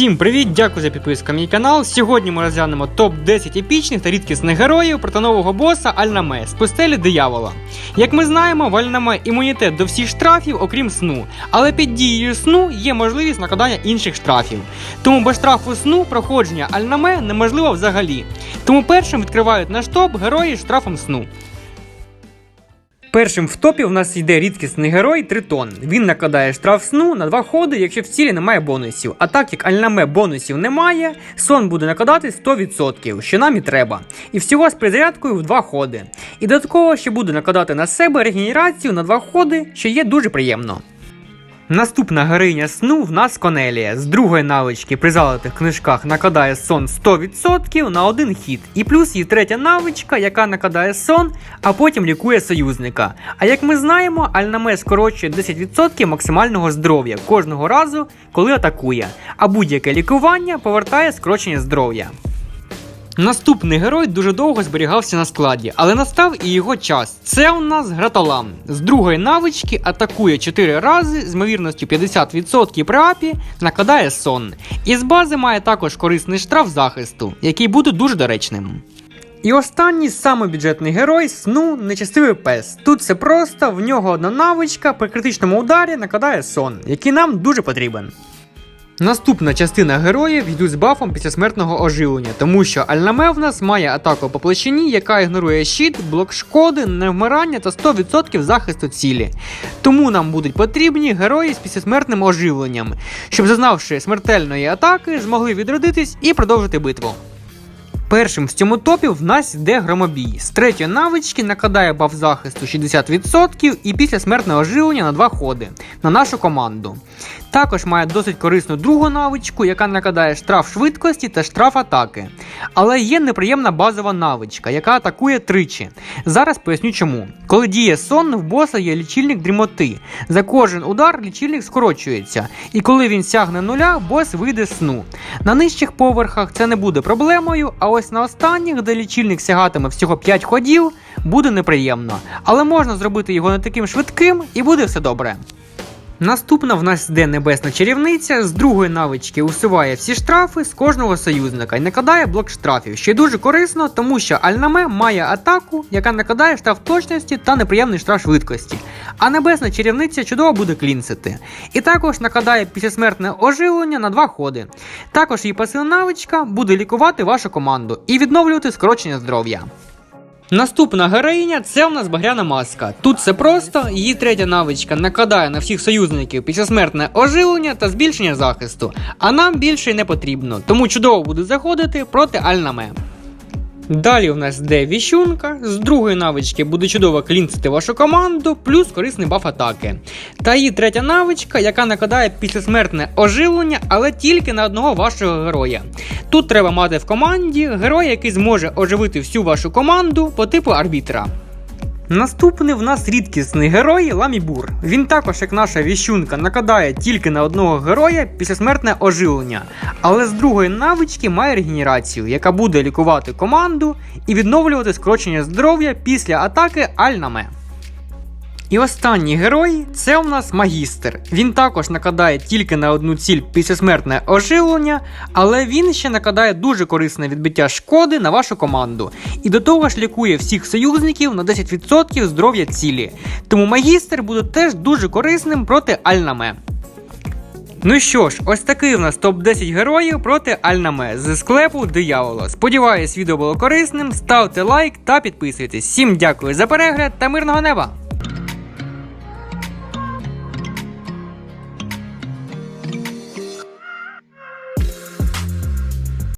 Всім привіт, дякую за підписку на мій канал. Сьогодні ми розглянемо топ-10 епічних та рідкісних героїв проти нового боса Альнаме з пустелі диявола. Як ми знаємо, в Альнаме імунітет до всіх штрафів, окрім сну, але під дією сну є можливість накладання інших штрафів. Тому без штрафу сну проходження Альнаме неможливо взагалі. Тому першим відкривають наш топ герої штрафом сну. Першим в топі у нас йде рідкісний герой Тритон. Він накладає штраф сну на два ходи, якщо в цілі немає бонусів. А так як альнаме бонусів немає, сон буде накладати 100%, що нам і треба. І всього з призарядкою в два ходи. І додатково ще буде накладати на себе регенерацію на два ходи, що є дуже приємно. Наступна героїня сну в нас Конелія. З другої навички при залитих книжках накладає сон 100% на один хід. І плюс її третя навичка, яка накладає сон, а потім лікує союзника. А як ми знаємо, Альнаме скорочує 10% максимального здоров'я кожного разу, коли атакує. А будь-яке лікування повертає скорочення здоров'я. Наступний герой дуже довго зберігався на складі, але настав і його час. Це у нас Гратолам. З другої навички атакує 4 рази з ймовірністю 50% при апі, накладає сон. І з бази має також корисний штраф захисту, який буде дуже доречним. І останній самий бюджетний герой сну нечестивий пес. Тут все просто, в нього одна навичка при критичному ударі накладає сон, який нам дуже потрібен. Наступна частина героїв йдуть з бафом після смертного оживлення, тому що Альнаме в нас має атаку по площині, яка ігнорує щит, блок шкоди, невмирання та 100% захисту цілі. Тому нам будуть потрібні герої з післязмертним оживленням, щоб, зазнавши смертельної атаки, змогли відродитись і продовжити битву. Першим в цьому топі в нас йде громобій. З третьої навички накладає баф захисту 60% і після смертного оживлення на два ходи на нашу команду. Також має досить корисну другу навичку, яка накладає штраф швидкості та штраф атаки. Але є неприємна базова навичка, яка атакує тричі. Зараз поясню чому. Коли діє сон, в боса є лічильник дрімоти. За кожен удар лічильник скорочується, і коли він сягне нуля, бос вийде з сну. На нижчих поверхах це не буде проблемою, а ось на останніх, де лічильник сягатиме всього 5 ходів, буде неприємно. Але можна зробити його не таким швидким і буде все добре. Наступна в нас йде небесна чарівниця. З другої навички усуває всі штрафи з кожного союзника і накладає блок штрафів, що дуже корисно, тому що Альнаме має атаку, яка накладає штраф точності та неприємний штраф швидкості. А небесна чарівниця чудово буде клінсити. І також накладає післязмертне оживлення на два ходи. Також її пасивна навичка буде лікувати вашу команду і відновлювати скорочення здоров'я. Наступна героїня це у нас багряна маска. Тут все просто, її третя навичка накладає на всіх союзників післязмертне оживлення та збільшення захисту, а нам більше не потрібно, тому чудово буде заходити проти Альнаме. Далі у нас де віщунка, з другої навички буде чудово клінцити вашу команду, плюс корисний баф атаки. Та її третя навичка, яка накладає післясмертне оживлення, але тільки на одного вашого героя. Тут треба мати в команді героя, який зможе оживити всю вашу команду по типу арбітра. Наступний в нас рідкісний герой Ламібур. Він також, як наша віщунка, накладає тільки на одного героя післязмертне оживлення, але з другої навички має регенерацію, яка буде лікувати команду і відновлювати скорочення здоров'я після атаки Альнаме. І останній герой це у нас магістр. Він також накладає тільки на одну ціль післязмертне оживлення, але він ще накладає дуже корисне відбиття шкоди на вашу команду. І до того ж лікує всіх союзників на 10% здоров'я цілі. Тому магістр буде теж дуже корисним проти Альнаме. Ну що ж, ось такий у нас топ-10 героїв проти Альнаме з склепу диявола. Сподіваюсь, відео було корисним. Ставте лайк та підписуйтесь. Всім дякую за перегляд та мирного неба!